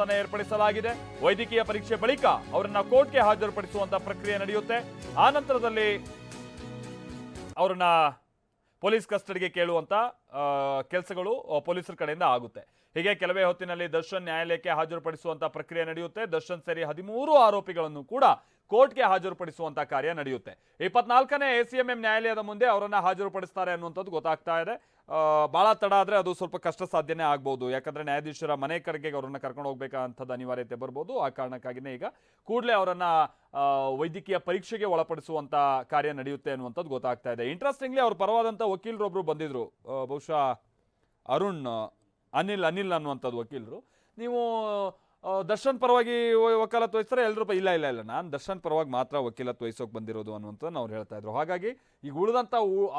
ಬಂದೋಬಸ್ತನ್ನ ಏರ್ಪಡಿಸಲಾಗಿದೆ. ವೈದ್ಯಕೀಯ ಪರೀಕ್ಷೆ ಬಳಿಕ ಅವರನ್ನ ಕೋರ್ಟ್ಗೆ ಹಾಜರುಪಡಿಸುವಂತಹ ಪ್ರಕ್ರಿಯೆ ನಡೆಯುತ್ತೆ. ಆ ನಂತರದಲ್ಲಿ ಅವರನ್ನ ಪೊಲೀಸ್ ಕಸ್ಟಡಿಗೆ ಕೇಳುವಂತ ಕೆಲಸಗಳು ಪೊಲೀಸರ ಕಡೆಯಿಂದ ಆಗುತ್ತೆ. ಹೀಗೆ ಕೆಲವೇ ಹೊತ್ತಿನಲ್ಲಿ ದರ್ಶನ್ ನ್ಯಾಯಾಲಯಕ್ಕೆ ಹಾಜರುಪಡಿಸುವಂಥ ಪ್ರಕ್ರಿಯೆ ನಡೆಯುತ್ತೆ. ದರ್ಶನ್ ಸೇರಿ ಹದಿಮೂರು ಆರೋಪಿಗಳನ್ನು ಕೂಡ ಕೋರ್ಟ್ಗೆ ಹಾಜರುಪಡಿಸುವಂಥ ಕಾರ್ಯ ನಡೆಯುತ್ತೆ. ಇಪ್ಪತ್ನಾಲ್ಕನೇ ಎ ಸಿ ಎಂ ಎಂ ನ್ಯಾಯಾಲಯದ ಮುಂದೆ ಅವರನ್ನು ಹಾಜರುಪಡಿಸ್ತಾರೆ ಅನ್ನುವಂಥದ್ದು ಗೊತ್ತಾಗ್ತಾ ಇದೆ. ಭಾಳ ತಡ ಆದರೆ ಅದು ಸ್ವಲ್ಪ ಕಷ್ಟ ಸಾಧ್ಯನೇ ಆಗ್ಬೋದು. ಯಾಕಂದರೆ ನ್ಯಾಯಾಧೀಶರ ಮನೆ ಕಡೆಗೆ ಅವರನ್ನು ಕರ್ಕೊಂಡು ಹೋಗ್ಬೇಕಂಥದ್ದು ಅನಿವಾರ್ಯತೆ ಬರ್ಬೋದು. ಆ ಕಾರಣಕ್ಕಾಗಿನೇ ಈಗ ಕೂಡಲೇ ಅವರನ್ನು ವೈದ್ಯಕೀಯ ಪರೀಕ್ಷೆಗೆ ಒಳಪಡಿಸುವಂಥ ಕಾರ್ಯ ನಡೆಯುತ್ತೆ ಅನ್ನುವಂಥದ್ದು ಗೊತ್ತಾಗ್ತಾ ಇದೆ. ಇಂಟ್ರೆಸ್ಟಿಂಗ್ಲಿ ಅವ್ರ ಪರವಾದಂಥ ವಕೀಲರೊಬ್ಬರು ಬಂದಿದ್ದರು ಬಹುಶಃ ಅರುಣ್ ಅನಿಲ್ ಅನಿಲ್ ಅನ್ನುವಂಥದ್ದು ವಕೀಲರು. ನೀವು ದರ್ಶನ್ ಪರವಾಗಿ ವಕಾಲತ್ತು ವಕಾಲತ್ ವಹಿಸ್ತಾರೆ ಎಲ್ಲರೂ ಇಲ್ಲ ಇಲ್ಲ ಇಲ್ಲ. ನಾನು ದರ್ಶನ್ ಪರವಾಗಿ ಮಾತ್ರ ವಕೀಲತ್ ವಹಿಸೋಕೆ ಬಂದಿರೋದು ಅನ್ನುವಂಥದ್ದು ಅವ್ರು ಹೇಳ್ತಾ ಇದ್ರು. ಹಾಗಾಗಿ ಈಗ ಉಳಿದಂಥ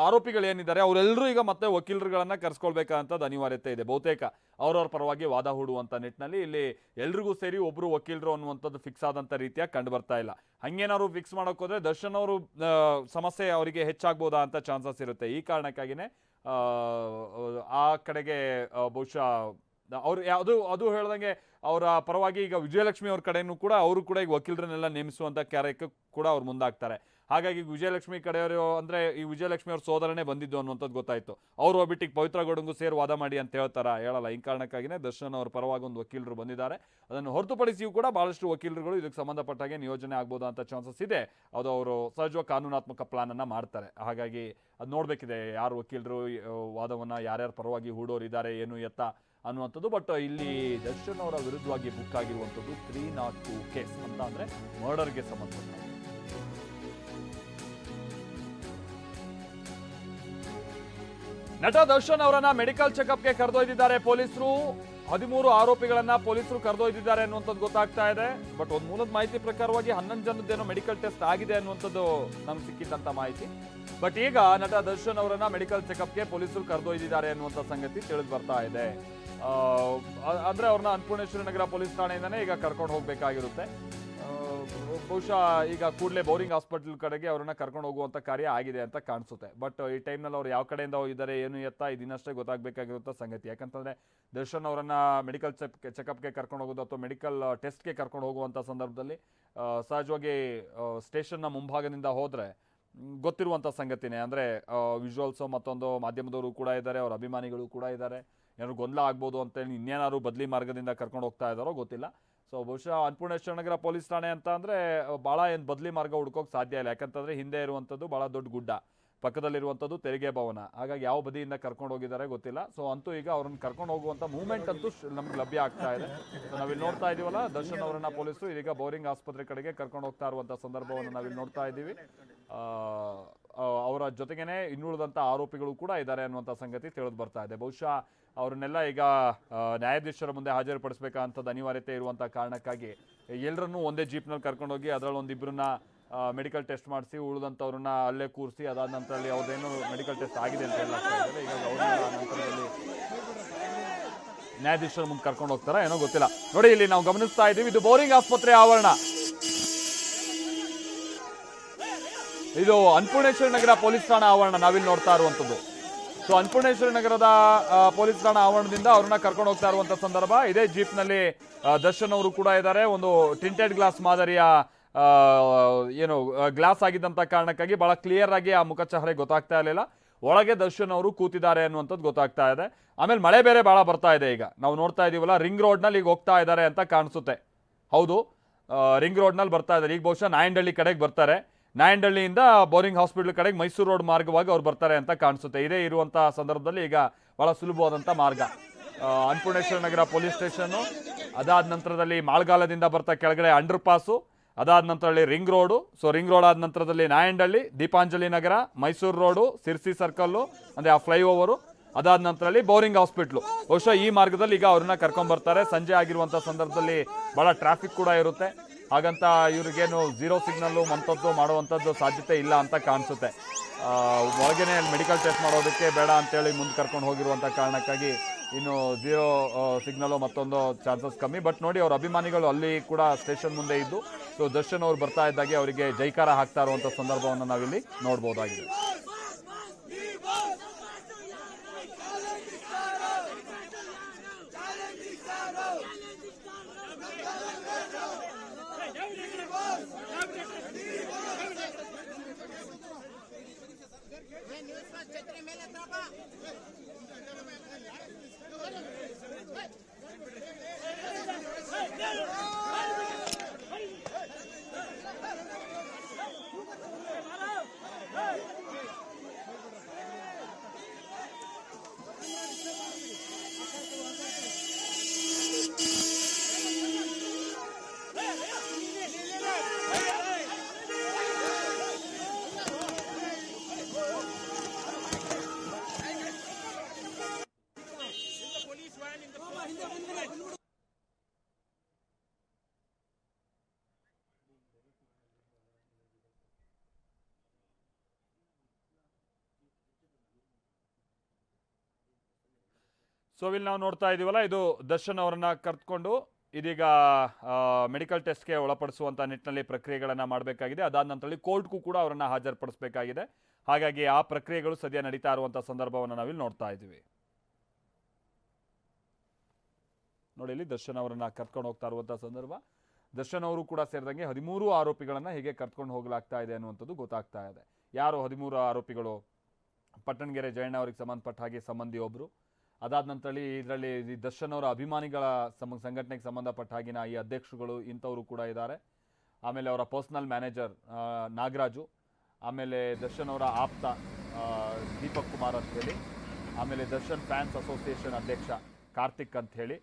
ಆರೋಪಿಗಳು ಏನಿದ್ದಾರೆ ಅವರೆಲ್ಲರೂ ಈಗ ಮತ್ತೆ ವಕೀಲರುಗಳನ್ನು ಕರೆಸ್ಕೊಳ್ಬೇಕಂಥದ್ದು ಅನಿವಾರ್ಯತೆ ಇದೆ. ಬಹುತೇಕ ಅವ್ರವ್ರ ಪರವಾಗಿ ವಾದ ಹೂಡುವಂಥ ನಿಟ್ಟಿನಲ್ಲಿ ಇಲ್ಲಿ ಎಲ್ರಿಗೂ ಸೇರಿ ಒಬ್ಬರು ವಕೀಲರು ಅನ್ನುವಂಥದ್ದು ಫಿಕ್ಸ್ ಆದಂಥ ರೀತಿಯಾಗಿ ಕಂಡು ಬರ್ತಾ ಇಲ್ಲ. ಹಂಗೇನಾದ್ರು ಫಿಕ್ಸ್ ಮಾಡೋಕ್ಕೋದ್ರೆ ದರ್ಶನ್ ಅವರು ಸಮಸ್ಯೆ ಅವರಿಗೆ ಹೆಚ್ಚಾಗ್ಬೋದಾ ಅಂತ ಚಾನ್ಸಸ್ ಇರುತ್ತೆ. ಈ ಕಾರಣಕ್ಕಾಗಿನೇ ಆ, ಕಡೆಗೆ ಬಹುಶಃ ಅವ್ರು ಅದು ಅದು ಹೇಳ್ದಂಗೆ ಅವರ ಪರವಾಗಿ ಈಗ ವಿಜಯಲಕ್ಷ್ಮಿ ಅವ್ರ ಕಡೆಯೂ ಕೂಡ ಅವರು ಕೂಡ ಈಗ ವಕೀಲರನ್ನೆಲ್ಲ ನೇಮಿಸುವಂತ ಕಾರ್ಯಕ್ಕೆ ಕೂಡ ಅವ್ರು ಮುಂದಾಗ್ತಾರೆ. ಹಾಗಾಗಿ ವಿಜಯಲಕ್ಷ್ಮಿ ಕಡೆಯವರು ಅಂದ್ರೆ ಈ ವಿಜಯಲಕ್ಷ್ಮಿ ಅವ್ರ ಸೋದರನೇ ಬಂದಿದ್ದು ಅನ್ನುವಂಥದ್ದು ಗೊತ್ತಾಯ್ತು. ಅವರು ಬಿಟ್ಟಿಗೆ ಈಗ ಪವಿತ್ರ ಗೌಡಂಗೂ ಸೇರಿ ವಾದ ಮಾಡಿ ಅಂತ ಹೇಳ್ತಾರ, ಹೇಳಲ್ಲ. ಈ ಕಾರಣಕ್ಕಾಗಿನೇ ದರ್ಶನ್ ಅವ್ರ ಪರವಾಗಿ ಒಂದು ವಕೀಲರು ಬಂದಿದ್ದಾರೆ. ಅದನ್ನು ಹೊರತುಪಡಿಸಿಯೂ ಕೂಡ ಬಹಳಷ್ಟು ವಕೀಲರುಗಳು ಇದಕ್ಕೆ ಸಂಬಂಧಪಟ್ಟಾಗೆ ನಿಯೋಜನೆ ಆಗ್ಬೋದು ಅಂತ ಚಾನ್ಸಸ್ ಇದೆ. ಅದು ಅವರು ಸಹಜ ಕಾನೂನಾತ್ಮಕ ಪ್ಲಾನ್ ಅನ್ನ ಮಾಡ್ತಾರೆ. ಹಾಗಾಗಿ ಅದು ನೋಡಬೇಕಿದೆ ಯಾರು ವಕೀಲರು ವಾದವನ್ನು ಯಾರ್ಯಾರ ಪರವಾಗಿ ಹೂಡೋರು ಇದ್ದಾರೆ ಏನು ಎತ್ತ ಅನ್ನುವಂಥದ್ದು. ಬಟ್ ಇಲ್ಲಿ ದರ್ಶನ್ ಅವರ ವಿರುದ್ಧವಾಗಿ ಬುಕ್ ಆಗಿರುವಂಥದ್ದು ತ್ರೀ ನಾಟ್ ಟು ಕೇಸ್ ಅಂತ ಅಂದರೆ ಮರ್ಡರ್ಗೆ ಸಂಬಂಧಪಟ್ಟ ನಟ ದರ್ಶನ್ ಅವರನ್ನ ಮೆಡಿಕಲ್ ಚೆಕಪ್ಗೆ ಕರೆದೊಯ್ದಿದ್ದಾರೆ ಪೊಲೀಸರು. ಹದಿಮೂರು ಆರೋಪಿಗಳನ್ನ ಪೊಲೀಸರು ಕರೆದೊಯ್ದಿದ್ದಾರೆ ಅನ್ನುವಂಥದ್ದು ಗೊತ್ತಾಗ್ತಾ ಇದೆ. ಬಟ್ ಒಂದು ಮೂಲದ ಮಾಹಿತಿ ಪ್ರಕಾರವಾಗಿ ಹನ್ನೊಂದು ಜನದ್ದೇನೋ ಮೆಡಿಕಲ್ ಟೆಸ್ಟ್ ಆಗಿದೆ ಅನ್ನುವಂಥದ್ದು ನಮ್ಗೆ ಸಿಕ್ಕಿದ್ದಂತ ಮಾಹಿತಿ. ಬಟ್ ಈಗ ನಟ ದರ್ಶನ್ ಅವರನ್ನ ಮೆಡಿಕಲ್ ಚೆಕಪ್ಗೆ ಪೊಲೀಸರು ಕರೆದೊಯ್ದಿದ್ದಾರೆ ಅನ್ನುವಂಥ ಸಂಗತಿ ತಿಳಿದು ಬರ್ತಾ ಇದೆ. ಅಂದ್ರೆ ಅವ್ರನ್ನ ಅನ್ನಪೂರ್ಣೇಶ್ವರಿ ನಗರ ಪೊಲೀಸ್ ಠಾಣೆಯಿಂದನೇ ಈಗ ಕರ್ಕೊಂಡು ಹೋಗ್ಬೇಕಾಗಿರುತ್ತೆ. ಬಹುಶಃ ಈಗ ಕೂಡಲೇ ಬೋರಿಂಗ್ ಹಾಸ್ಪಿಟಲ್ ಕಡೆಗೆ ಅವರನ್ನ ಕರ್ಕೊಂಡು ಹೋಗುವಂತ ಕಾರ್ಯ ಆಗಿದೆ ಅಂತ ಕಾಣಿಸುತ್ತೆ. ಬಟ್ ಈ ಟೈಮ್ನಲ್ಲಿ ಅವ್ರು ಯಾವ ಕಡೆಯಿಂದ ಹೋಗಿದ್ದಾರೆ ಏನು ಎತ್ತ ಇದಿನಷ್ಟೇ ಗೊತ್ತಾಗಬೇಕಾಗಿರುವಂಥ ಸಂಗತಿ. ಯಾಕಂತಂದ್ರೆ ದರ್ಶನ್ ಅವರನ್ನ ಮೆಡಿಕಲ್ ಚೆಕ್ ಚೆಕಪ್ಗೆ ಕರ್ಕೊಂಡು ಹೋಗೋದು ಅಥವಾ ಮೆಡಿಕಲ್ ಟೆಸ್ಟ್ಗೆ ಕರ್ಕೊಂಡು ಹೋಗುವಂಥ ಸಂದರ್ಭದಲ್ಲಿ ಸಹಜವಾಗಿ ಸ್ಟೇಷನ್ನ ಮುಂಭಾಗದಿಂದ ಹೋದರೆ ಗೊತ್ತಿರುವಂಥ ಸಂಗತಿನೇ. ಅಂದರೆ ವಿಜುವಲ್ಸು ಮತ್ತೊಂದು ಮಾಧ್ಯಮದವರು ಕೂಡ ಇದ್ದಾರೆ ಅವ್ರ ಅಭಿಮಾನಿಗಳು ಕೂಡ ಇದ್ದಾರೆ ಏನಾದ್ರು ಗೊಂದಲ ಆಗ್ಬೋದು ಅಂತೇಳಿ ಇನ್ನೇನಾದ್ರು ಬದಲಿ ಮಾರ್ಗದಿಂದ ಕರ್ಕೊಂಡು ಹೋಗ್ತಾ ಇದ್ದಾರೋ ಗೊತ್ತಿಲ್ಲ. ಸೊ ಬಹುಶಃ ಅನ್ನಪೂರ್ಣೇಶ್ವರ ನಗರ ಪೊಲೀಸ್ ಠಾಣೆ ಅಂತ ಅಂದರೆ ಭಾಳ ಏನು ಬದಲಿ ಮಾರ್ಗ ಹುಡ್ಕೋಕೆ ಸಾಧ್ಯ ಇಲ್ಲ. ಯಾಕಂತಂದರೆ ಹಿಂದೆ ಇರುವಂಥದ್ದು ಭಾಳ ದೊಡ್ಡ ಗುಡ್ಡ. ಪಕ್ಕದಲ್ಲಿರುವಂಥದ್ದು ತೆರಿಗೆ ಭವನ. ಹಾಗಾಗಿ ಯಾವ ಬದಿಯಿಂದ ಕರ್ಕೊಂಡು ಹೋಗಿದ್ದಾರೆ ಗೊತ್ತಿಲ್ಲ. ಸೊ ಅಂತೂ ಈಗ ಅವ್ರನ್ನ ಕರ್ಕೊಂಡು ಹೋಗುವಂಥ ಮೂವ್ಮೆಂಟ್ ಅಂತೂ ನಮ್ಗೆ ಲಭ್ಯ ಆಗ್ತಾ ಇದೆ. ಸೊ ನಾವಿಲ್ಲಿ ನೋಡ್ತಾ ಇದೀವಲ್ಲ, ದರ್ಶನ್ ಅವರನ್ನ ಪೊಲೀಸರು ಇದೀಗ ಬೌರಿಂಗ್ ಆಸ್ಪತ್ರೆ ಕಡೆಗೆ ಕರ್ಕೊಂಡು ಹೋಗ್ತಾ ಇರುವಂಥ ಸಂದರ್ಭವನ್ನು ನಾವಿಲ್ಲಿ ನೋಡ್ತಾ ಇದ್ದೀವಿ ಅವರ ಜೊತೆಗೇನೆ ಇನ್ನುಳಿದಂಥ ಆರೋಪಿಗಳು ಕೂಡ ಇದ್ದಾರೆ ಅನ್ನುವಂಥ ಸಂಗತಿ ತಿಳಿದು ಬರ್ತಾ ಇದೆ. ಬಹುಶಃ ಅವರನ್ನೆಲ್ಲ ಈಗ ನ್ಯಾಯಾಧೀಶರ ಮುಂದೆ ಹಾಜರುಪಡಿಸಬೇಕಂಥದ್ದು ಅನಿವಾರ್ಯತೆ ಇರುವಂಥ ಕಾರಣಕ್ಕಾಗಿ ಎಲ್ಲರನ್ನೂ ಒಂದೇ ಜೀಪ್ನಲ್ಲಿ ಕರ್ಕೊಂಡೋಗಿ ಅದರಲ್ಲಿ ಒಂದಿಬ್ಬರನ್ನ ಮೆಡಿಕಲ್ ಟೆಸ್ಟ್ ಮಾಡಿಸಿ ಉಳಿದಂಥವ್ರನ್ನ ಅಲ್ಲೇ ಕೂರಿಸಿ, ಅದಾದ ನಂತರದಲ್ಲಿ ಅವ್ರದ್ದೇನು ಮೆಡಿಕಲ್ ಟೆಸ್ಟ್ ಆಗಿದೆ ಅಂತ ಅವ್ರನ್ನ ನಂತರದಲ್ಲಿ ನ್ಯಾಯಾಧೀಶರ ಮುಂದೆ ಕರ್ಕೊಂಡು ಹೋಗ್ತಾರ ಏನೋ ಗೊತ್ತಿಲ್ಲ. ನೋಡಿ, ಇಲ್ಲಿ ನಾವು ಗಮನಿಸ್ತಾ ಇದ್ದೀವಿ. ಇದು ಬೋರಿಂಗ್ ಆಸ್ಪತ್ರೆ ಆವರಣ. ಇದು ಅನ್ನಪೂರ್ಣೇಶ್ವರ ನಗರ ಪೊಲೀಸ್ ಠಾಣಾ ಆವರಣ, ನಾವಿಲ್ಲಿ ನೋಡ್ತಾ ಇರುವಂತದ್ದು ಸೊ ಅನ್ನಪೂರ್ಣೇಶ್ವರ ನಗರದ ಪೊಲೀಸ್ ಠಾಣಾ ಆವರಣದಿಂದ ಅವ್ರನ್ನ ಕರ್ಕೊಂಡು ಹೋಗ್ತಾ ಇರುವಂತ ಸಂದರ್ಭ. ಇದೇ ಜೀಪ್ನಲ್ಲಿ ದರ್ಶನ್ ಅವರು ಕೂಡ ಇದ್ದಾರೆ. ಒಂದು ಟಿಂಟೆಡ್ ಗ್ಲಾಸ್ ಮಾದರಿಯ ಏನು ಗ್ಲಾಸ್ ಆಗಿದ್ದಂತ ಕಾರಣಕ್ಕಾಗಿ ಬಹಳ ಕ್ಲಿಯರ್ ಆಗಿ ಆ ಮುಖ ಚಹರೆ ಗೊತ್ತಾಗ್ತಾ ಇರಲಿಲ್ಲ. ಒಳಗೆ ದರ್ಶನ್ ಅವರು ಕೂತಿದ್ದಾರೆ ಅನ್ನುವಂಥದ್ದು ಗೊತ್ತಾಗ್ತಾ ಇದೆ. ಆಮೇಲೆ ಮಳೆ ಬೇರೆ ಬಹಳ ಬರ್ತಾ ಇದೆ ಈಗ. ನಾವು ನೋಡ್ತಾ ಇದೀವಲ್ಲ ರಿಂಗ್ ರೋಡ್ನಲ್ಲಿ ಈಗ ಹೋಗ್ತಾ ಇದ್ದಾರೆ ಅಂತ ಕಾಣಿಸುತ್ತೆ. ಹೌದು ರಿಂಗ್ ರೋಡ್ನಲ್ಲಿ ಬರ್ತಾ ಇದ್ದಾರೆ. ಈಗ ಬಹುಶಃ ನಾಯಂಡಳ್ಳಿ ಕಡೆಗೆ ಬರ್ತಾರೆ. ನಾಯಂಡಹಳ್ಳಿಯಿಂದ ಬೋರಿಂಗ್ ಹಾಸ್ಪಿಟಲ್ ಕಡೆಗೆ ಮೈಸೂರು ರೋಡ್ ಮಾರ್ಗವಾಗಿ ಅವ್ರು ಬರ್ತಾರೆ ಅಂತ ಕಾಣಿಸುತ್ತೆ. ಇದೇ ಇರುವಂತಹ ಸಂದರ್ಭದಲ್ಲಿ ಈಗ ಬಹಳ ಸುಲಭವಾದಂಥ ಮಾರ್ಗ. ಅನ್ನಪೂರ್ಣೇಶ್ವರ ನಗರ ಪೊಲೀಸ್ ಸ್ಟೇಷನ್ನು, ಅದಾದ ನಂತರದಲ್ಲಿ ಮಾಳ್ಗಾಲದಿಂದ ಬರ್ತಾ ಕೆಳಗಡೆ ಅಂಡರ್ ಪಾಸು ಅದಾದ ನಂತರದಲ್ಲಿ ring road. So ring road ಆದ ನಂತರದಲ್ಲಿ ನಾಯಂಡಳ್ಳಿ ದೀಪಾಂಜಲಿ ನಗರ, ಮೈಸೂರು ರೋಡು, ಸಿರ್ಸಿ ಸರ್ಕಲ್ಲು ಅಂದರೆ ಆ ಫ್ಲೈಓವರು ಅದಾದ ನಂತರದಲ್ಲಿ ಬೋರಿಂಗ್ ಹಾಸ್ಪಿಟ್ಲು. ಬಹುಶಃ ಈ ಮಾರ್ಗದಲ್ಲಿ ಈಗ ಅವ್ರನ್ನ ಕರ್ಕೊಂಡ್ಬರ್ತಾರೆ ಸಂಜೆ ಆಗಿರುವಂಥ ಸಂದರ್ಭದಲ್ಲಿ ಭಾಳ ಟ್ರಾಫಿಕ್ ಕೂಡ ಇರುತ್ತೆ. ಹಾಗಂತ ಇವ್ರಿಗೇನು ಝೀರೋ ಸಿಗ್ನಲ್ಲು ಮಂತದ್ದು ಮಾಡುವಂಥದ್ದು ಸಾಧ್ಯತೆ ಇಲ್ಲ ಅಂತ ಕಾಣಿಸುತ್ತೆ. ಒಳಗೇನೆ ಮೆಡಿಕಲ್ ಟೆಸ್ಟ್ ಮಾಡೋದಕ್ಕೆ ಬೇಡ ಅಂತೇಳಿ ಮುಂದೆ ಕರ್ಕೊಂಡು ಹೋಗಿರುವಂಥ ಕಾರಣಕ್ಕಾಗಿ ಇನ್ನು ಝೀರೋ ಸಿಗ್ನಲ್ಲು ಮತ್ತೊಂದು ಚಾನ್ಸಸ್ ಕಮ್ಮಿ. ಬಟ್ ನೋಡಿ ಅವ್ರ ಅಭಿಮಾನಿಗಳು ಅಲ್ಲಿ ಕೂಡ ಸ್ಟೇಷನ್ ಮುಂದೆ ಇದ್ದು ಸೊ ದರ್ಶನ್ ಅವ್ರು ಬರ್ತಾ ಇದ್ದಾಗೆ ಅವರಿಗೆ ಜೈಕಾರ ಹಾಕ್ತಾ ಇರುವಂಥ ಸಂದರ್ಭವನ್ನು ನಾವಿಲ್ಲಿ ನೋಡ್ಬೋದಾಗಿದೆ. ಸೊ ಇಲ್ಲಿ ನಾವು ನೋಡ್ತಾ ಇದೀವಲ್ಲ, ಇದು ದರ್ಶನ್ ಅವರನ್ನ ಕರೆದುಕೊಂಡು ಇದೀಗ ಮೆಡಿಕಲ್ ಟೆಸ್ಟ್ಗೆ ಒಳಪಡಿಸುವಂತ ನಿಟ್ಟಿನಲ್ಲಿ ಪ್ರಕ್ರಿಯೆಗಳನ್ನು ಮಾಡಬೇಕಾಗಿದೆ. ಅದಾದ ನಂತರದಲ್ಲಿ ಕೋರ್ಟ್ಗೂ ಕೂಡ ಅವರನ್ನು ಹಾಜರುಪಡಿಸಬೇಕಾಗಿದೆ. ಹಾಗಾಗಿ ಆ ಪ್ರಕ್ರಿಯೆಗಳು ಸದ್ಯ ನಡೀತಾ ಇರುವಂಥ ಸಂದರ್ಭವನ್ನು ನಾವಿಲ್ಲಿ ನೋಡ್ತಾ ಇದ್ದೀವಿ. ನೋಡಿ, ಇಲ್ಲಿ ದರ್ಶನ್ ಅವರನ್ನು ಕರ್ಕೊಂಡು ಹೋಗ್ತಾ ಇರುವಂಥ ಸಂದರ್ಭ. ದರ್ಶನ್ ಅವರು ಕೂಡ ಸೇರಿದಂಗೆ ಹದಿಮೂರು ಆರೋಪಿಗಳನ್ನು ಹೇಗೆ ಕರ್ಕೊಂಡು ಹೋಗಲಾಗ್ತಾ ಇದೆ ಅನ್ನುವಂಥದ್ದು ಗೊತ್ತಾಗ್ತಾ ಇದೆ. ಯಾರು ಹದಿಮೂರು ಆರೋಪಿಗಳು? ಪಟ್ಟಣಗೆರೆ ಜಯಣ್ಣ ಅವರಿಗೆ ಸಂಬಂಧಪಟ್ಟ ಹಾಗೆ ಸಂಬಂಧಿ ಒಬ್ಬರು ಅದಾದ ನಂತರಲ್ಲಿ ಇದರಲ್ಲಿ ದರ್ಶನ್ ಅವರ ಅಭಿಮಾನಿಗಳ ಸಂಘಟನೆಗೆ ಸಂಬಂಧಪಟ್ಟ ಹಾಗಿನ ಈ ಅಧ್ಯಕ್ಷರುಗಳು ಇಂಥವರು ಕೂಡ ಇದ್ದಾರೆ. ಆಮೇಲೆ ಅವರ ಪರ್ಸನಲ್ ಮ್ಯಾನೇಜರ್ ನಾಗರಾಜು. ಆಮೇಲೆ ದರ್ಶನ್ ಅವರ ಆಪ್ತ ದೀಪಕ್ ಕುಮಾರ್ ಅಂತ ಹೇಳಿ. ಆಮೇಲೆ ದರ್ಶನ್ ಫ್ಯಾನ್ಸ್ ಅಸೋಸಿಯೇಷನ್ ಅಧ್ಯಕ್ಷ ಕಾರ್ತಿಕ್ ಅಂತ ಹೇಳಿ.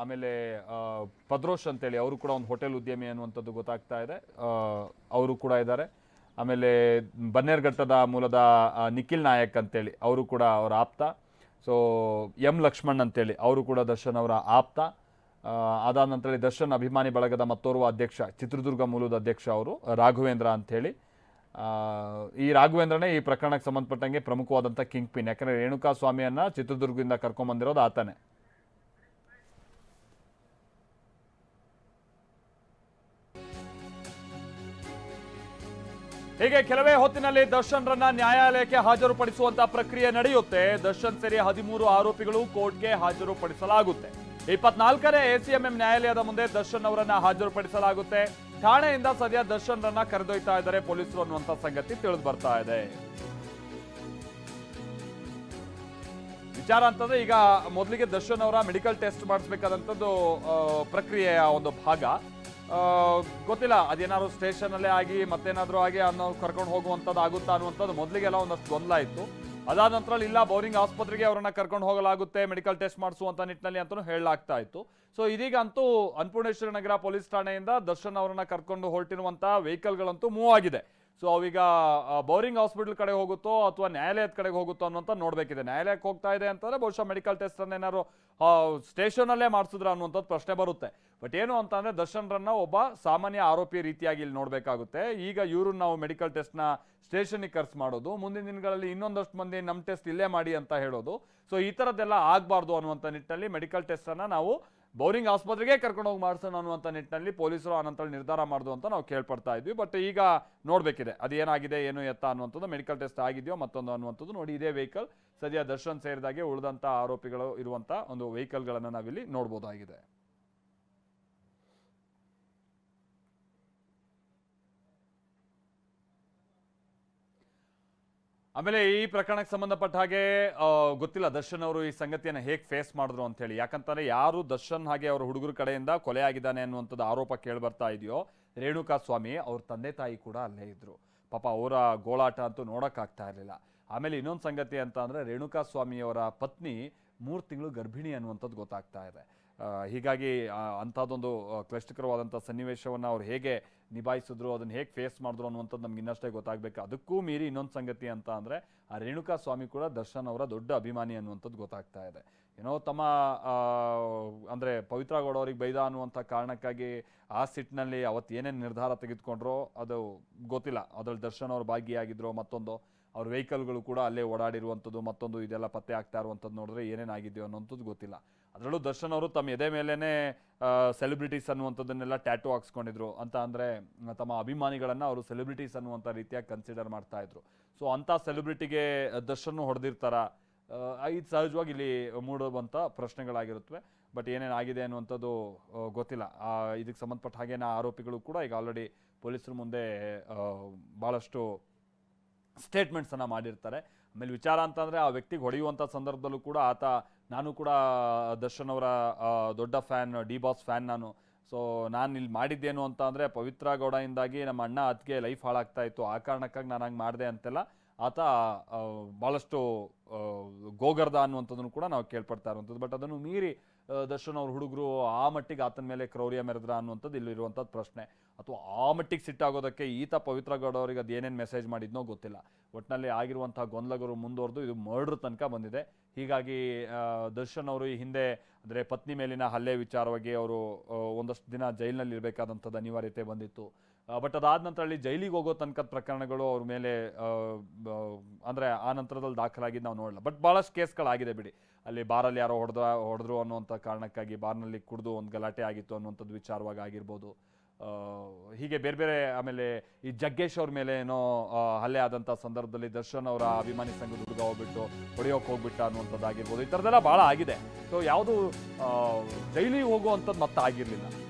ಆಮೇಲೆ ಪದ್ರೋಶ್ ಅಂತೇಳಿ ಅವರು ಕೂಡ ಒಂದು ಹೋಟೆಲ್ ಉದ್ಯಮಿ ಅನ್ನುವಂಥದ್ದು ಗೊತ್ತಾಗ್ತಾ ಇದೆ. ಅವರು ಕೂಡ ಇದ್ದಾರೆ. ಆಮೇಲೆ ಬನ್ನೇರ್ಘಟ್ಟದ ಮೂಲದ ನಿಖಿಲ್ ನಾಯಕ್ ಅಂತೇಳಿ ಅವರು ಕೂಡ ಅವರ ಆಪ್ತ. ಸೊ ಎಂ ಲಕ್ಷ್ಮಣ್ ಅಂತೇಳಿ, ಅವರು ಕೂಡ ದರ್ಶನ್ ಅವರ ಆಪ್ತ. ಅದಾದ ನಂತರ ದರ್ಶನ್ ಅಭಿಮಾನಿ ಬಳಗದ ಮತ್ತೋರ್ವ ಅಧ್ಯಕ್ಷ, ಚಿತ್ರದುರ್ಗ ಮೂಲದ ಅಧ್ಯಕ್ಷ ಅವರು, ರಾಘವೇಂದ್ರ ಅಂಥೇಳಿ ಈ ರಾಘವೇಂದ್ರನೇ ಈ ಪ್ರಕರಣಕ್ಕೆ ಸಂಬಂಧಪಟ್ಟಂಗೆ ಪ್ರಮುಖವಾದಂಥ ಕಿಂಗ್ ಪಿನ್. ಯಾಕಂದರೆ ರೇಣುಕಾ ಸ್ವಾಮಿಯನ್ನು ಚಿತ್ರದುರ್ಗದಿಂದ ಕರ್ಕೊಂಬಂದಿರೋದು ಆತನೇ. ಹೀಗೆ ಕೆಲವೇ ಹೊತ್ತಿನಲ್ಲಿ ದರ್ಶನ್ರನ್ನ ನ್ಯಾಯಾಲಯಕ್ಕೆ ಹಾಜರುಪಡಿಸುವಂತಹ ಪ್ರಕ್ರಿಯೆ ನಡೆಯುತ್ತೆ. ದರ್ಶನ್ ಸೇರಿ ಹದಿಮೂರು ಆರೋಪಿಗಳು ಕೋರ್ಟ್ಗೆ ಹಾಜರುಪಡಿಸಲಾಗುತ್ತೆ. ಇಪ್ಪತ್ನಾಲ್ಕನೇ ಎಸಿಎಂಎಂ ನ್ಯಾಯಾಲಯದ ಮುಂದೆ ದರ್ಶನ್ ಅವರನ್ನ ಹಾಜರುಪಡಿಸಲಾಗುತ್ತೆ. ಠಾಣೆಯಿಂದ ಸದ್ಯ ದರ್ಶನ್ರನ್ನ ಕರೆದೊಯ್ತಾ ಇದ್ದಾರೆ ಪೊಲೀಸರು ಅನ್ನುವಂತ ಸಂಗತಿ ತಿಳಿದು ಬರ್ತಾ ಇದೆ. ವಿಚಾರ ಅಂತಂದ್ರೆ ಈಗ ಮೊದಲಿಗೆ ದರ್ಶನ್ ಅವರ ಮೆಡಿಕಲ್ ಟೆಸ್ಟ್ ಮಾಡಿಸ್ಬೇಕಾದಂಥದ್ದು ಪ್ರಕ್ರಿಯೆಯ ಒಂದು ಭಾಗ. ಗೊತ್ತಿಲ್ಲ, ಅದೇನಾದ್ರು ಸ್ಟೇಷನಲ್ಲೇ ಆಗಿ, ಮತ್ತೇನಾದ್ರೂ ಆಗಿ ಅನ್ನೋ ಕರ್ಕೊಂಡು ಹೋಗುವಂಥದ್ದು ಆಗುತ್ತಾ ಅನ್ನುವಂಥದ್ದು ಮೊದಲಿಗೆಲ್ಲ ಒಂದಷ್ಟು ಗೊಂದಲ ಇತ್ತು. ಅದಾದ ನಂತರ ಇಲ್ಲ ಬೌರಿಂಗ್ ಆಸ್ಪತ್ರೆಗೆ ಅವರನ್ನ ಕರ್ಕೊಂಡು ಹೋಗಲಾಗುತ್ತೆ ಮೆಡಿಕಲ್ ಟೆಸ್ಟ್ ಮಾಡಿಸುವಂಥ ನಿಟ್ಟಿನಲ್ಲಿ ಅಂತಲೂ ಹೇಳಲಾಗ್ತಾ ಇತ್ತು. ಸೊ ಇದೀಗ ಅಂತೂ ಅನ್ನಪೂರ್ಣೇಶ್ವರ ನಗರ ಪೊಲೀಸ್ ಠಾಣೆಯಿಂದ ದರ್ಶನ್ ಅವರನ್ನ ಕರ್ಕೊಂಡು ಹೊರಟಿರುವಂಥ ವೆಹಿಕಲ್ಗಳಂತೂ ಮೂವ್ ಆಗಿದೆ. ಸೊ ಅವೀಗ ಬೌರಿಂಗ್ ಹಾಸ್ಪಿಟಲ್ ಕಡೆ ಹೋಗುತ್ತೋ ಅಥವಾ ನ್ಯಾಯಾಲಯದ ಕಡೆಗೆ ಹೋಗುತ್ತೋ ಅನ್ನುವಂಥ ನೋಡಬೇಕಿದೆ. ನ್ಯಾಯಾಲಯಕ್ಕೆ ಹೋಗ್ತಾ ಇದೆ ಅಂತಂದ್ರೆ ಬಹುಶಃ ಮೆಡಿಕಲ್ ಟೆಸ್ಟ್ ಅನ್ನ ಏನಾದ್ರು ಸ್ಟೇಷನಲ್ಲೇ ಮಾಡಿಸಿದ್ರ ಅನ್ನುವಂಥದ್ದು ಪ್ರಶ್ನೆ ಬರುತ್ತೆ. ಬಟ್ ಏನು ಅಂತಂದ್ರೆ ದರ್ಶನ್ರನ್ನ ಒಬ್ಬ ಸಾಮಾನ್ಯ ಆರೋಪಿ ರೀತಿಯಾಗಿ ಇಲ್ಲಿ ನೋಡಬೇಕಾಗುತ್ತೆ. ಈಗ ಇವರು ನಾವು ಮೆಡಿಕಲ್ ಟೆಸ್ಟ್ನ ಸ್ಟೇಷನ್ಗೆ ಖರ್ಚು ಮಾಡೋದು. ಮುಂದಿನ ದಿನಗಳಲ್ಲಿ ಇನ್ನೊಂದಷ್ಟು ಮಂದಿ ನಮ್ಮ ಟೆಸ್ಟ್ ಇಲ್ಲೇ ಮಾಡಿ ಅಂತ ಹೇಳೋದು. ಸೊ, ಈ ಥರದ್ದೆಲ್ಲ ಆಗಬಾರ್ದು ಅನ್ನುವಂಥ ನಿಟ್ಟಿನಲ್ಲಿ ಮೆಡಿಕಲ್ ಟೆಸ್ಟನ್ನು ನಾವು ಬೌರಿಂಗ್ ಆಸ್ಪತ್ರೆಗೆ ಕರ್ಕೊಂಡು ಹೋಗಿ ಮಾಡಿಸೋಣ ಅನ್ನುವಂಥ ನಿಟ್ಟಿನಲ್ಲಿ ಪೊಲೀಸರು ಆನಂತರ ನಿರ್ಧಾರ ಮಾಡಿದ್ರು ಅಂತ ನಾವು ಕೇಳ್ಪಡ್ತಾ ಇದ್ವಿ. ಬಟ್ ಈಗ ನೋಡಬೇಕಿದೆ. ಅದೇನಾಗಿದೆ ಏನು ಎತ್ತ ಅನ್ನುವಂಥದ್ದು, ಮೆಡಿಕಲ್ ಟೆಸ್ಟ್ ಆಗಿದೆಯೋ ಮತ್ತೊಂದು ಅನ್ನುವಂಥದ್ದು ನೋಡಿ. ಇದೇ ವೆಹಿಕಲ್ ಸದ್ಯ ದರ್ಶನ್ ಸೇರಿದಾಗೆ ಉಳಿದಂಥ ಆರೋಪಿಗಳು ಇರುವಂಥ ಒಂದು ವೆಹಿಕಲ್ಗಳನ್ನು ನಾವಿಲ್ಲಿ ನೋಡ್ಬೋದಾಗಿದೆ. ಆಮೇಲೆ ಈ ಪ್ರಕರಣಕ್ಕೆ ಸಂಬಂಧಪಟ್ಟ ಹಾಗೆ ಗೊತ್ತಿಲ್ಲ ದರ್ಶನ್ ಅವರು ಈ ಸಂಗತಿಯನ್ನು ಹೇಗೆ ಫೇಸ್ ಮಾಡಿದ್ರು ಅಂತ ಹೇಳಿ ಯಾಕಂತಂದ್ರೆ ಯಾರು ದರ್ಶನ್ ಹಾಗೆ ಅವ್ರ ಹುಡುಗರ ಕಡೆಯಿಂದ ಕೊಲೆ ಆಗಿದ್ದಾನೆ ಅನ್ನುವಂಥದ್ದು ಆರೋಪ ಕೇಳಿ ಬರ್ತಾ ಇದೆಯೋ, ರೇಣುಕಾ ಸ್ವಾಮಿ ಅವ್ರ ತಂದೆ ತಾಯಿ ಕೂಡ ಅಲ್ಲೇ ಇದ್ರು. ಪಾಪ ಅವರ ಗೋಳಾಟ ಅಂತೂ ನೋಡೋಕ್ಕಾಗ್ತಾ ಇರಲಿಲ್ಲ. ಆಮೇಲೆ ಇನ್ನೊಂದು ಸಂಗತಿ ಅಂತ ಅಂದರೆ, ರೇಣುಕಾ ಸ್ವಾಮಿಯವರ ಪತ್ನಿ ಮೂರು ತಿಂಗಳು ಗರ್ಭಿಣಿ ಅನ್ನುವಂಥದ್ದು ಗೊತ್ತಾಗ್ತಾ ಇದೆ. ಹೀಗಾಗಿ ಅಂಥದ್ದೊಂದು ಕ್ಲಿಷ್ಟಕರವಾದಂಥ ಸನ್ನಿವೇಶವನ್ನು ಅವ್ರು ಹೇಗೆ ನಿಭಾಯಿಸಿದ್ರು, ಅದನ್ನು ಹೇಗೆ ಫೇಸ್ ಮಾಡಿದ್ರು ಅನ್ನುವಂಥದ್ದು ನಮ್ಗೆ ಇನ್ನಷ್ಟೇ ಗೊತ್ತಾಗಬೇಕು. ಅದಕ್ಕೂ ಮೀರಿ ಇನ್ನೊಂದು ಸಂಗತಿ ಅಂತ ಅಂದರೆ, ಆ ರೇಣುಕಾ ಸ್ವಾಮಿ ಕೂಡ ದರ್ಶನ್ ಅವರ ದೊಡ್ಡ ಅಭಿಮಾನಿ ಅನ್ನುವಂಥದ್ದು ಗೊತ್ತಾಗ್ತಾ ಇದೆ. ಏನೋ ತಮ್ಮ ಅಂದರೆ ಪವಿತ್ರ ಅವ್ರಿಗೆ ಬೈದ ಅನ್ನುವಂಥ ಕಾರಣಕ್ಕಾಗಿ ಆ ಸಿಟ್ಟಿನಲ್ಲಿ ಅವತ್ತು ಏನೇನು ನಿರ್ಧಾರ ತೆಗೆದುಕೊಂಡ್ರೋ ಅದು ಗೊತ್ತಿಲ್ಲ. ಅದರಲ್ಲಿ ದರ್ಶನ್ ಅವರು ಭಾಗಿಯಾಗಿದ್ರು ಮತ್ತೊಂದು ಅವ್ರ ವೆಹಿಕಲ್ಗಳು ಕೂಡ ಅಲ್ಲೇ ಓಡಾಡಿರುವಂಥದ್ದು, ಮತ್ತೊಂದು ಇದೆಲ್ಲ ಪತ್ತೆ ಆಗ್ತಾ ಇರುವಂಥದ್ದು ನೋಡಿದ್ರೆ ಏನೇನಾಗಿದೆಯೋ ಅನ್ನೋಂಥದ್ದು ಗೊತ್ತಿಲ್ಲ. ಅದರಲ್ಲೂ ದರ್ಶನ್ ಅವರು ತಮ್ಮ ಎದೆ ಮೇಲೇ ಸೆಲೆಬ್ರಿಟೀಸ್ ಅನ್ನುವಂಥದ್ದನ್ನೆಲ್ಲ ಟ್ಯಾಟೂ ಹಾಕ್ಸ್ಕೊಂಡಿದ್ರು ಅಂತ ಅಂದರೆ, ತಮ್ಮ ಅಭಿಮಾನಿಗಳನ್ನು ಅವರು ಸೆಲೆಬ್ರಿಟೀಸ್ ಅನ್ನುವಂಥ ರೀತಿಯಾಗಿ ಕನ್ಸಿಡರ್ ಮಾಡ್ತಾ ಇದ್ರು. ಸೊ ಅಂಥ ಸೆಲೆಬ್ರಿಟಿಗೆ ದರ್ಶನ್ ಹೊಡೆದಿರ್ತಾರ ಇದು ಸಹಜವಾಗಿ ಇಲ್ಲಿ ಮೂಡುವಂಥ ಪ್ರಶ್ನೆಗಳಾಗಿರುತ್ತವೆ. ಬಟ್ ಏನೇನಾಗಿದೆ ಅನ್ನುವಂಥದ್ದು ಗೊತ್ತಿಲ್ಲ. ಇದಕ್ಕೆ ಸಂಬಂಧಪಟ್ಟ ಹಾಗೇನ ಆರೋಪಿಗಳು ಕೂಡ ಈಗ ಆಲ್ರೆಡಿ ಪೊಲೀಸರ ಮುಂದೆ ಭಾಳಷ್ಟು ಸ್ಟೇಟ್ಮೆಂಟ್ಸನ್ನು ಮಾಡಿರ್ತಾರೆ. ಆಮೇಲೆ ವಿಚಾರ ಅಂತಂದರೆ ಆ ವ್ಯಕ್ತಿಗೆ ಹೊಡೆಯುವಂಥ ಸಂದರ್ಭದಲ್ಲೂ ಕೂಡ ಆತ, ನಾನು ಕೂಡ ದರ್ಶನ್ ಅವರ ದೊಡ್ಡ ಫ್ಯಾನ್, ಡಿ ಬಾಸ್ ಫ್ಯಾನ್ ನಾನು. ಸೊ ನಾನು ಇಲ್ಲಿ ಮಾಡಿದ್ದೇನು ಅಂತ ಅಂದರೆ ಪವಿತ್ರ ಗೌಡಯಿಂದಾಗಿ ನಮ್ಮ ಅಣ್ಣ ಅದಕ್ಕೆ ಲೈಫ್ ಹಾಳಾಗ್ತಾ ಇತ್ತು. ಆ ಕಾರಣಕ್ಕಾಗಿ ನಾನು ಹಂಗೆ ಮಾಡಿದೆ ಅಂತೆಲ್ಲ ಆತ ಭಾಳಷ್ಟು ಗೋಗರ್ದ ಅನ್ನುವಂಥದ್ದನ್ನು ಕೂಡ ನಾವು ಕೇಳ್ಪಡ್ತಾ ಇರುವಂಥದ್ದು. ಬಟ್ ಅದನ್ನು ಮೀರಿ ದರ್ಶನ್ ಅವ್ರ ಹುಡುಗರು ಆ ಮಟ್ಟಿಗೆ ಆತನ ಮೇಲೆ ಕ್ರೌರ್ಯ ಮೆರೆದ್ರ ಅನ್ನುವಂಥದ್ದು ಇಲ್ಲಿರುವಂಥದ್ದು ಪ್ರಶ್ನೆ. ಅಥವಾ ಆ ಮಟ್ಟಿಗೆ ಸಿಟ್ಟಾಗೋದಕ್ಕೆ ಈತ ಪವಿತ್ರ ಗೌಡ ಅವರಿಗೆ ಅದು ಏನೇನು ಮೆಸೇಜ್ ಮಾಡಿದ್ನೋ ಗೊತ್ತಿಲ್ಲ. ಒಟ್ಟಿನಲ್ಲಿ ಆಗಿರುವಂಥ ಗೊಂದಲಗಳು ಮುಂದುವರೆದು ಇದು ಮರ್ಡ್ರ್ ತನಕ ಬಂದಿದೆ. ಹೀಗಾಗಿ ದರ್ಶನ್ ಅವರು ಈ ಹಿಂದೆ ಅಂದರೆ ಪತ್ನಿ ಮೇಲಿನ ಹಲ್ಲೆ ವಿಚಾರವಾಗಿ ಅವರು ಒಂದಷ್ಟು ದಿನ ಜೈಲಿನಲ್ಲಿ ಇರಬೇಕಾದಂಥದ್ದು ಅನಿವಾರ್ಯತೆ ಬಂದಿತ್ತು. ಬಟ್ ಅದಾದ ನಂತರ ಅಲ್ಲಿ ಜೈಲಿಗೆ ಹೋಗೋ ತನಕದ ಪ್ರಕರಣಗಳು ಅವ್ರ ಮೇಲೆ ಅಂದರೆ ಆ ನಂತರದಲ್ಲಿ ದಾಖಲಾಗಿದ್ದು ನಾವು ನೋಡಲ್ಲ ಬಟ್ ಭಾಳಷ್ಟು ಕೇಸ್ಗಳಾಗಿದೆ ಬಿಡಿ. ಅಲ್ಲಿ ಬಾರಲ್ಲಿ ಯಾರೋ ಹೊಡೆದ ಹೊಡೆದ್ರು ಅನ್ನುವಂಥ ಕಾರಣಕ್ಕಾಗಿ ಬಾರ್ನಲ್ಲಿ ಕುಡಿದು ಒಂದು ಗಲಾಟೆ ಆಗಿತ್ತು ಅನ್ನುವಂಥದ್ದು ವಿಚಾರವಾಗಿ ಆಗಿರ್ಬೋದು. ಹೀಗೆ ಬೇರೆ ಬೇರೆ ಆಮೇಲೆ ಈ ಜಗ್ಗೇಶ್ ಅವ್ರ ಮೇಲೆ ಏನೋ ಹಲ್ಲೆ ಆದಂಥ ಸಂದರ್ಭದಲ್ಲಿ ದರ್ಶನ್ ಅವರ ಅಭಿಮಾನಿ ಸಂಘದ ಹುಡುಗ ಹೋಗ್ಬಿಟ್ಟು ಹೊಡೆಯೋಕೆ ಹೋಗ್ಬಿಟ್ಟ ಅನ್ನುವಂಥದ್ದು ಆಗಿರ್ಬೋದು. ಈ ಥರದ್ದೆಲ್ಲ ಭಾಳ ಆಗಿದೆ. ಸೊ ಯಾವುದು ಜೈಲಿಗೆ ಹೋಗುವಂಥದ್ದು ಮತ್ತೆ ಆಗಿರಲಿಲ್ಲ